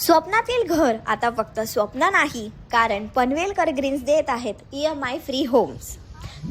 स्वप्नातील घर आता फक्त स्वप्न नाही कारण पनवेलकर ग्रीन्स देत आहेत E M I free homes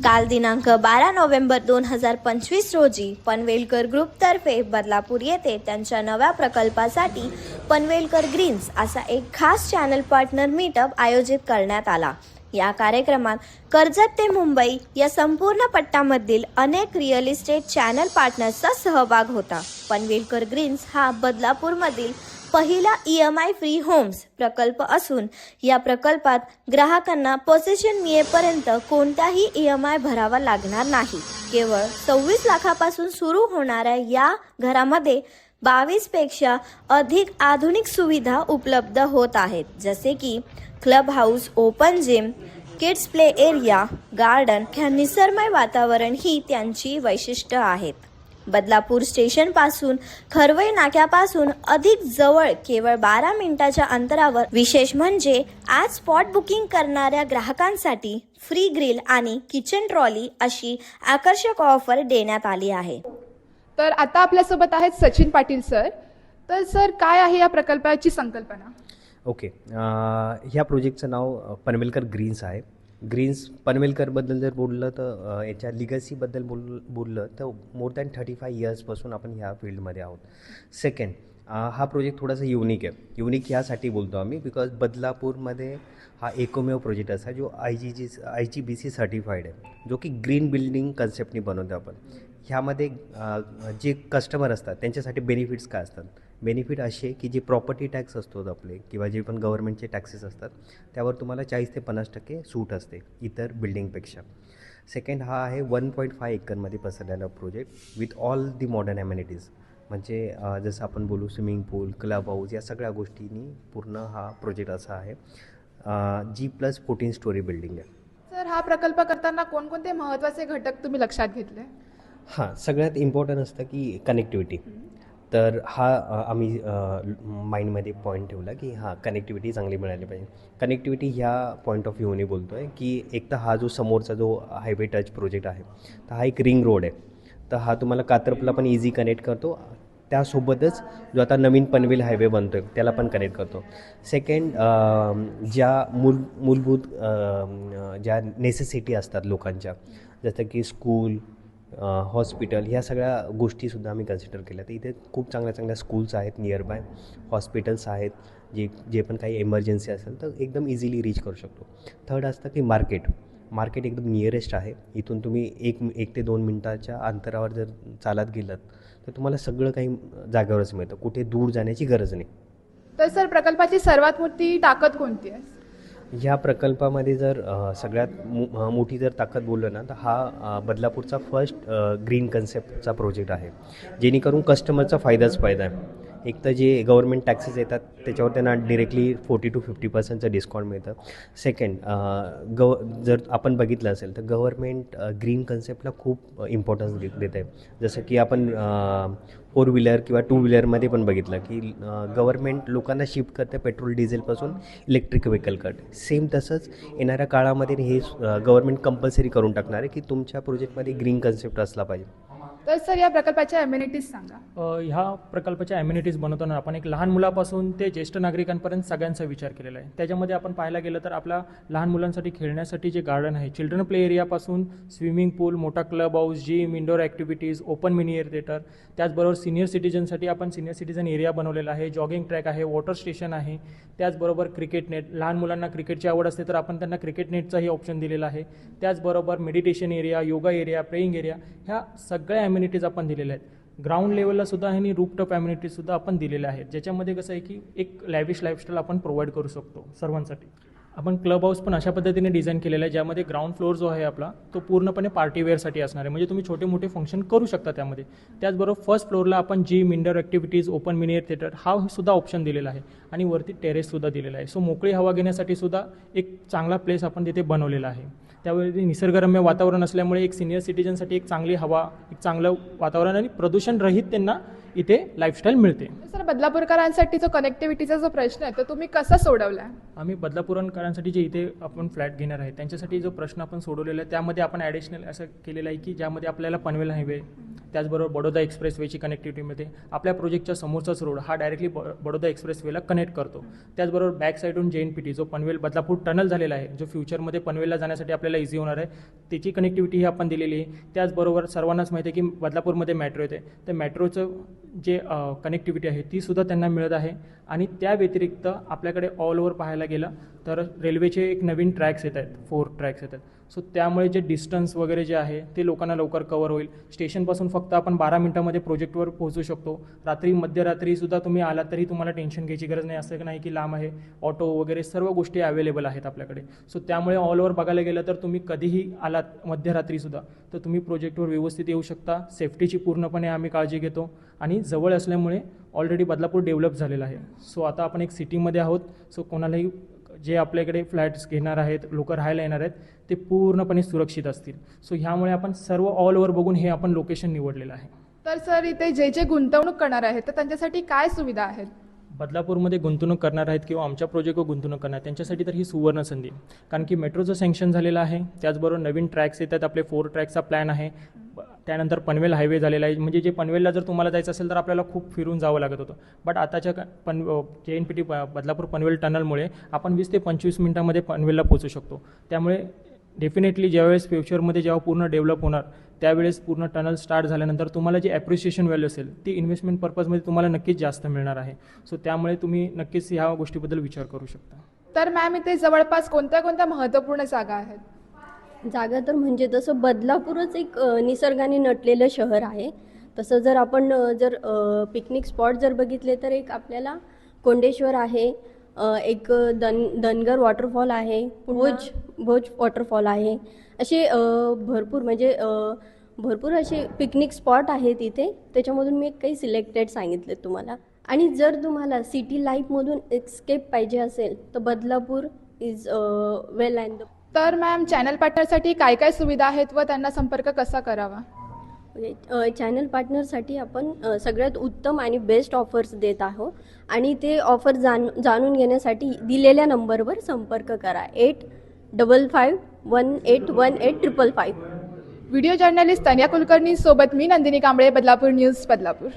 काल दिनांक बारा नोव्हेंबर दोन हजार पंचवीस रोजी पनवेलकर ग्रुपतर्फे बदलापूर येथे त्यांच्या नव्या प्रकल्पासाठी पनवेलकर ग्रीन्स असा एक खास चॅनल पार्टनर मीटअप आयोजित करण्यात आला. या कार्यक्रमात कर्जत ते मुंबई या संपूर्ण पट्ट्यामधील अनेक रिअल इस्टेट चॅनल पार्टनर्सचा सहभाग होता. पनवेलकर ग्रीन्स हा बदलापूरमधील पहिला E M I free homes प्रकल्प असून या प्रकल्पात ग्राहकांना पोसेशन मिळेपर्यंत कोणताही ई एम आय भरावा लागणार नाही. केवळ सव्वीस लाखापासून सुरू होणाऱ्या या घरामध्ये बावीसपेक्षा अधिक आधुनिक सुविधा उपलब्ध होत आहेत. जसे की club house open gym kids play area garden ह्या निसर्गमय वातावरण ही त्यांची वैशिष्ट्य आहेत. बदलापूर स्टेशनपासून खरवई नाक्यापासून अधिक जवळ केवळ बारा मिनिटाच्या अंतरावर. विशेष म्हणजे आज स्पॉट बुकिंग करणाऱ्या ग्राहकांसाठी फ्री ग्रिल आणि किचन ट्रॉली अशी आकर्षक ऑफर देण्यात आली आहे. तर आता आपल्यासोबत आहेत सचिन पाटील सर. तर सर काय आहे या प्रकल्पाची संकल्पना? ओके. ह्या प्रोजेक्टचं नाव पनवेलकर ग्रीन्स आहे. ग्रीन्स पनवेलकरबद्दल जर बोललं तर याच्या लिगसीबद्दल बोल बोललं तर मोर दॅन थर्टी फाय इयर्सपासून आपण ह्या फील्डमध्ये आहोत. सेकंड हा प्रोजेक्ट थोडासा युनिक आहे. युनिक ह्यासाठी बोलतो आम्ही बिकॉज बदलापूरमध्ये हा एकमेव प्रोजेक्ट असा जो I G G I G B C certified आहे जो की ग्रीन बिल्डिंग कन्सेप्टनी बनवतो आपण. ह्यामध्ये जे कस्टमर असतात त्यांच्यासाठी बेनिफिट्स काय असतात? बेनिफिट असे की जे प्रॉपर्टी टॅक्स असतो आपले किंवा जे पण गव्हर्नमेंटचे टॅक्सेस असतात त्यावर तुम्हाला चाळीस ते पन्नास टक्के सूट असते इतर बिल्डिंगपेक्षा. सेकंड हा आहे वन पॉईंट फाय एकरमध्ये पसरलेला project with all the modern amenities म्हणजे जसं आपण बोलू स्विमिंग पूल क्लब हाऊस या सगळ्या गोष्टींनी पूर्ण हा प्रोजेक्ट असा आहे. G plus fourteen storey building आहे. सर हा प्रकल्प करताना कोणकोणते महत्त्वाचे घटक तुम्ही लक्षात घेतले? हां सगळ्यात इम्पॉर्टंट असतं की कनेक्टिव्हिटी तर हा आम्ही माइंडमध्ये पॉईंट ठेवला की हां कनेक्टिव्हिटी चांगली मिळाली पाहिजे. कनेक्टिव्हिटी ह्या पॉईंट ऑफ व्ह्यूने बोलतो आहे की एक तर हा जो समोरचा जो हायवे टच प्रोजेक्ट आहे तर हा एक रिंग रोड आहे. तर हा तुम्हाला कात्रपला पण इझी कनेक्ट करतो. त्यासोबतच जो आता नवीन पनवेल हायवे बनतो आहे त्याला पण कनेक्ट करतो. सेकंड ज्या मूल मूलभूत ज्या नेसेसिटी असतात लोकांच्या जसं की स्कूल हॉस्पिटल ह्या सगळ्या गोष्टीसुद्धा आम्ही कन्सिडर केल्या. तर इथे खूप चांगल्या चांगल्या स्कूल्स आहेत नियर बाय हॉस्पिटल्स आहेत जे जे पण काही एमर्जन्सी असेल तर एकदम इझिली रीच करू शकतो. थर्ड असतं की मार्केट मार्केट एकदम नियरेस्ट आहे. इथून तुम्ही एक एक ते दोन मिनटाच्या अंतरावर जर चालत गेलात तर तुम्हाला सगळं काही जागेवरच मिळतं. कुठे दूर जाण्याची गरज नाही. तर सर प्रकल्पाची सर्वात मोठी ताकद कोणती आहे? ह्या प्रकल्पामध्ये जर सगळ्यात मो मोठी जर ताकद बोललं ना तर हा बदलापूरचा फर्स्ट ग्रीन कन्सेप्टचा प्रोजेक्ट आहे. जेणेकरून कस्टमरचा फायदाच फायदा आहे. एक तर जे गव्हर्मेंट टॅक्सेस येतात त्याच्यावर त्यांना डिरेक्टली फोर्टी टू फिफ्टी पर्सेंटचं डिस्काउंट मिळतं. सेकंड गव जर आपण बघितलं असेल तर गव्हर्मेंट ग्रीन कन्सेप्टला खूप इम्पॉर्टन्स देत आहे जसं की आपण फोर व्हीलर किंवा टू व्हीलरमध्ये पण बघितलं की गव्हर्मेंट लोकांना शिफ्ट करते पेट्रोल डिझेलपासून इलेक्ट्रिक व्हेकलकडे सेम तसंच येणाऱ्या काळामध्ये हे गव्हर्मेंट कंपल्सरी करून टाकणार आहे की तुमच्या प्रोजेक्टमध्ये ग्रीन कन्सेप्ट असला पाहिजे. तर सर या प्रकल्पाच्या अम्युनिटीज सांगा. ह्या प्रकल्पाच्या ॲम्युनिटीज बनवताना आपण एक लहान मुलापासून ते ज्येष्ठ नागरिकांपर्यंत सगळ्यांचा विचार केलेला आहे. त्याच्यामध्ये आपण पाहायला गेलं तर आपला लहान मुलांसाठी खेळण्यासाठी जे गार्डन आहे चिल्ड्रन प्ले एरियापासून स्विमिंग पूल मोठा club house gym indoor activities open mini air theatre त्याचबरोबर सिनियर सिटीजनसाठी आपण सिनियर सिटीजन एरिया बनवलेला आहे जॉगिंग ट्रॅक आहे वॉटर स्टेशन आहे त्याचबरोबर क्रिकेट नेट लहान मुलांना क्रिकेटची आवड असते तर आपण त्यांना क्रिकेट नेटचाही ऑप्शन दिलेला आहे. त्याचबरोबर meditation area yoga area praying area ह्या सगळ्या ॲम्युनिटीज आपण दिलेल्या आहेत. ग्राउंड लेवलला सुद्धा आणि रूपटॉप ॲम्युनिटीज सुद्धा आपण दिलेल्या आहेत. ज्याच्यामध्ये कसं आहे की एक लॅविश लाईफस्टाईल आपण प्रोव्हाइड करू शकतो सर्वांसाठी. आपण क्लब हाऊस पण अशा पद्धतीने डिझाईन केलेला आहे ज्यामध्ये ग्राउंड फ्लोअर जो आहे आपला तो पूर्णपणे पार्टी वेअरसाठी असणार आहे. म्हणजे तुम्ही छोटे मोठे फंक्शन करू शकता त्यामध्ये. त्याचबरोबर फर्स्ट फ्लोअरला आपण gym indoor activities open mini air theatre हा सुद्धा ऑप्शन दिलेला आहे. आणि वरती टेरेससुद्धा दिलेला आहे. सो मोकळी हवा घेण्यासाठी सुद्धा एक चांगला प्लेस आपण तिथे बनवलेला आहे. त्यावेळी निसर्गरम्य वातावरण असल्यामुळे एक सिनियर सिटीजनसाठी एक चांगली हवा एक चांगलं वातावरण आणि प्रदूषणरहित त्यांना इथे लाईफस्टाईल मिळते. सर बदलापूरकरांसाठी जो कनेक्टिव्हिटीचा जो प्रश्न आहे तो तुम्ही कसा सोडवला? आम्ही बदलापूरकरांसाठी जे इथे आपण फ्लॅट घेणार आहे त्यांच्यासाठी जो प्रश्न आपण सोडवलेला आहे त्यामध्ये आपण ॲडिशनल असं केलेलं आहे की ज्यामध्ये आपल्याला पनवेल हायवे त्याचबरोबर बडोदा एक्सप्रेसवेची कनेक्टिव्हिटी मिळते. आपल्या प्रोजेक्टच्या समोरचाच रोड हा डायरेक्टली बडोदा एक्सप्रेसवेला कनेक्ट कनेक्ट करतो. त्याचबरोबर बॅक साईडून जे एन पी टी जो पनवेल बदलापूर टनल झालेला आहे जो फ्युचरमध्ये पनवेलला जाण्यासाठी आपल्याला इझी होणार आहे त्याची कनेक्टिव्हिटी ही आपण दिलेली आहे. त्याचबरोबर सर्वांनाच माहिती आहे की बदलापूरमध्ये मेट्रो येते. तर मेट्रोचं जे कनेक्टिव्हिटी आहे ती सुद्धा त्यांना मिळत आहे. आणि त्या व्यतिरिक्त आपल्याकडे ऑल ओव्हर पाहायला गेलं तर रेल्वेचे एक नवीन ट्रॅक्स येत आहेत फोर ट्रॅक्स येत आहेत. सो त्यामुळे जे डिस्टन्स वगैरे जे आहे ते लोकांना लवकर कवर होईल. स्टेशनपासून फक्त आपण बारा मिनटामध्ये प्रोजेक्टवर पोहोचू शकतो. रात्री मध्यरात्रीसुद्धा तुम्ही आलात तरी तुम्हाला टेन्शन घ्यायची गरज नाही. असं नाही की लांब आहे. ऑटो वगैरे सर्व गोष्टी अवेलेबल आहेत आपल्याकडे. सो त्यामुळे ऑल ओव्हर बघायला गेलं तर तुम्ही कधीही आलात मध्यरात्रीसुद्धा तर तुम्ही प्रोजेक्टवर व्यवस्थित येऊ शकता. सेफ्टीची पूर्णपणे आम्ही काळजी घेतो. आणि जवळ असल्यामुळे ऑलरेडी बदलापूर डेव्हलप झालेला आहे. सो आता आपण एक सिटीमध्ये आहोत. सो कोणालाही जे आपल्याकडे फ्लॅट्स घेणार आहेत लोक राहायला येणार आहेत ते पूर्णपणे सुरक्षित असतील. सो ह्यामुळे आपण सर्व ऑल ओव्हर बघून हे आपण लोकेशन निवडलेलं आहे. तर सर इथे जे जे गुंतवणूक करणार आहेत तर त्यांच्यासाठी काय सुविधा आहेत? बदलापूरमध्ये गुंतवणूक करणार आहेत किंवा आमच्या प्रोजेक्टवर गुंतवणूक करणार त्यांच्यासाठी तर ही सुवर्ण संधी. कारण की मेट्रोचं सँक्शन झालेलं आहे त्याचबरोबर नवीन ट्रॅक्स येतात आपले फोर ट्रॅकचा प्लॅन आहे. त्यानंतर पनवेल हायवे झालेला आहे. म्हणजे जे पनवेलला जर तुम्हाला जायचं असेल तर आपल्याला खूप फिरून जावं लागत होतं. बट आताच्या पन J N P T Badlapur Panvel टनलमुळे आपण वीस ते पंचवीस मिनटामध्ये पनवेलला पोहोचू शकतो. त्यामुळे डेफिनेटली ज्यावेळेस फ्युचरमध्ये जेव्हा पूर्ण डेव्हलप होणार त्यावेळेस पूर्ण टनल स्टार्ट झाल्यानंतर तुम्हाला जी ॲप्रिसिएशन व्हॅल्यू असेल ती इन्व्हेस्टमेंट पर्पजमध्ये तुम्हाला नक्कीच जास्त मिळणार आहे. सो त्यामुळे तुम्ही नक्कीच ह्या गोष्टीबद्दल विचार करू शकता. तर मॅम इथे जवळपास कोणत्या कोणत्या महत्त्वपूर्ण जागा आहेत? जागा तर म्हणजे तसं बदलापूरच एक निसर्गाने नटलेलं शहर आहे. तसं जर आपण जर पिकनिक स्पॉट जर बघितले तर एक आपल्याला कोंडेश्वर आहे एक दन धनगर वॉटरफॉल आहे भोज भोज वॉटरफॉल आहे. असे भरपूर म्हणजे भरपूर असे पिकनिक स्पॉट आहेत इथे. त्याच्यामधून मी काही सिलेक्टेड सांगितले तुम्हाला. आणि जर तुम्हाला सिटी लाईफमधून एक्स्केप पाहिजे असेल तर बदलापूर इज वेल अँड तर मॅम चॅनल पार्टनरसाठी काय काय सुविधा आहेत व त्यांना संपर्क कसा करावा? म्हणजे चॅनल पार्टनरसाठी आपण सगळ्यात उत्तम आणि बेस्ट ऑफर्स देत आहोत. आणि ते ऑफर जाण जाणून घेण्यासाठी दिलेल्या नंबरवर संपर्क करा. Eight double five one eight one eight triple five. Video journalist Tanya Kulkarni सोबत मी नंदिनी कांबळे बदलापूर न्यूज बदलापूर.